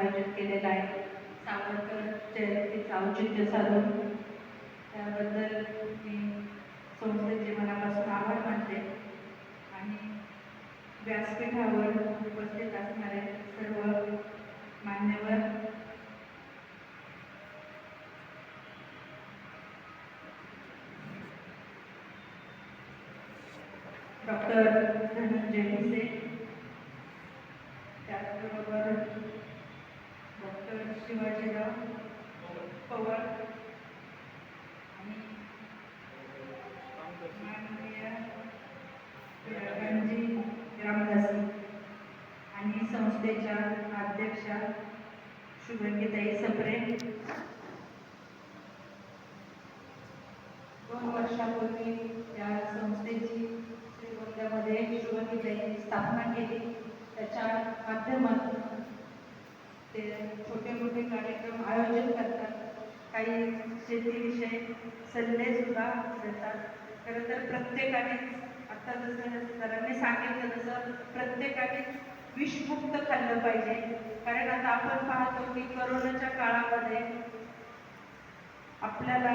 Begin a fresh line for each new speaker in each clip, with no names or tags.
आयोजित केलेला आहे. सावरकर जयंतीचं औचित्य साधून. त्याबद्दल मी संस्थेचे मनापासून आभार मानते. आणि व्यासपीठावर उपस्थित असणारे सर्व मान्यवर डॉक्टर धनंजय भुसे त्याचबरोबर संस्थेच्या अध्यक्षा शुभंगीताई सप्रे. दोन वर्षापूर्वी त्या संस्थेची श्रीगोंद्यामध्ये शुभंगीताई स्थापना केली. त्याच्या माध्यमातून ते छोटे मोठे कार्यक्रम आयोजित करतात. काही शेतीविषयी सल्ले सुद्धा देतात. खरं तर प्रत्येकाने आता जसं सरांनी सांगितलं तसं प्रत्येकाने विषमुक्त खाल्लं पाहिजे. कारण आता आपण पाहतो की करोनाच्या काळामध्ये आपल्याला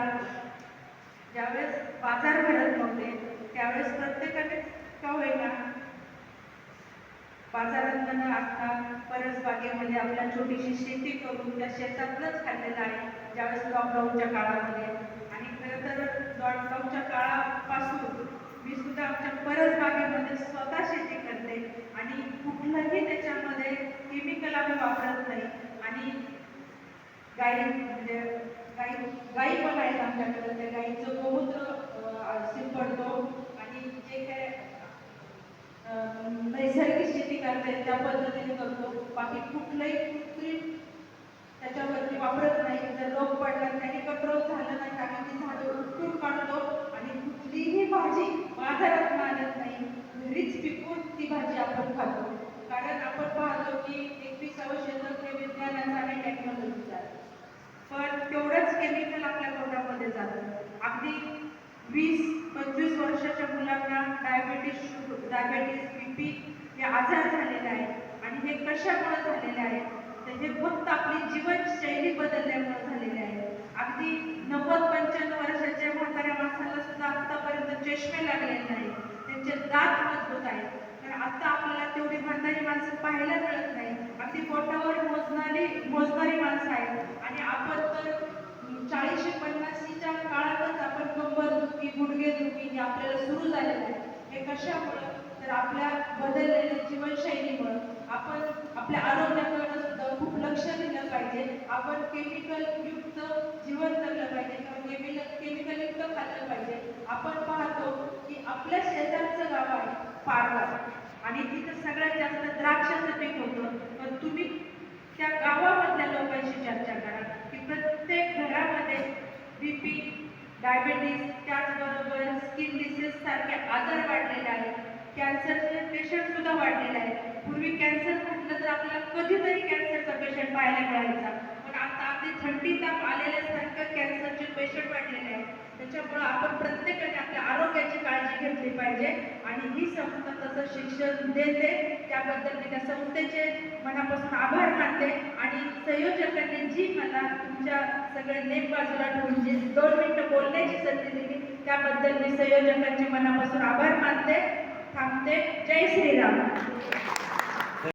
ज्यावेळेस बाजार भरत नव्हते त्यावेळेस प्रत्येकाने का होईना बाजारांमधनं आता परसबागेमध्ये आपल्या छोटीशी शेती करून त्या शेतातलंच खाल्लेलं आहे ज्यावेळेस लॉकडाऊनच्या काळामध्ये. आणि खरं तर लॉकडाऊनच्या काळात मी सुद्धा आमच्या परसबागेमध्ये स्वतः शेती करते आणि कुठलंही त्याच्यामध्ये केमिकल आम्ही वापरत नाही आणि गाई म्हणजे गाई गाई पण आहेत आमच्याकडे. त्या गाईचं गोमूत्र शिंपडतो आणि जे काय नैसर्गिक शेती करता येईल त्या पद्धतीने करतो. बाकी कुठलंही कृत्रिम त्याच्यावरती वापरत नाही. जर रोग पडला त्याने कंट्रोल झालं नाही आम्ही ती झाडं उपटून काढतो. आणि कुठलीही भाजी बाजारात आणत नाही. घरीच पिकून ती भाजी आपण खातो. कारण आपण पाहतो की एकविसावं शतक हे विज्ञानाचं आणि टेक्नॉलॉजीचं आहे पण तेवढंच केमिकल आपल्या पोटामध्ये जातं अगदी वीस पंचवीस वर्षाच्या मुलांना डायबेटीस डायबेटीस बी पी हे आजार झालेले आहेत आणि हे कशामुळे झालेले आहेत तर हे फक्त आपली जीवनशैली बदलल्यामुळे झालेले आहे. अगदी नव्वद पंच्याण्णव वर्षाच्या म्हाताऱ्या माणसाला सुद्धा आतापर्यंत चष्मे लागलेले नाही त्यांचे दात मजबूत आहेत. तर आता आपल्याला तेवढी म्हातारी माणसं पाहायला मिळत नाही अगदी पोटावर मोजणारी मोजणारी माणसं आहेत आणि आपण तर चाळीसशे पन्नासीच्या काळातच आपण कंबर दुखी आपल्याला सुरू झालेलं आहे. हे कशामुळं? तर आपल्या बदललेल्या जीवनशैलीमुळं. आपण आपल्या आरोग्याकडे सुद्धा खूप लक्ष दिलं पाहिजे. आपण केमिकल युक्त जीवन जगलं पाहिजे. किंवा केमिकल केमिकल युक्त खाल्लं पाहिजे. आपण पाहतो की आपल्या शेजारचं गाव आहे पारगाव. आणि तिथं सगळ्यात जास्त द्राक्षाचं पीक होतं. पण तुम्ही त्या गावामधल्या लोकांशी चर्चा करा की प्रत्येक घरामध्ये बीपी डायबेटीस आजार वाढलेले आहेत. कॅन्सरचे पेशंट सुद्धा वाढलेले आहेत. पूर्वी कॅन्सर म्हटलं तर आपल्याला कधीतरी कॅन्सरचा पेशंट पाहायला मिळायचा. पण आता आपली थंडी ताप आलेल्यासारखं कॅन्सरचे पेशंट वाढलेले आहेत. त्याच्यामुळं आपण प्रत्येकाने आपल्या आरोग्याची काळजी घेतली पाहिजे आणि ही संस्था तसं शिक्षण देते. त्याबद्दल मी त्या संस्थेचे मनापासून आभार मानते आणि संयोजकांनी जी मला तुमच्या सगळे नेम बाजूला ठेवून जी दोन मिनिटं बोलण्याची संधी दिली त्याबद्दल मी संयोजकांचे मनापासून आभार मानते थांबते. जय श्रीराम.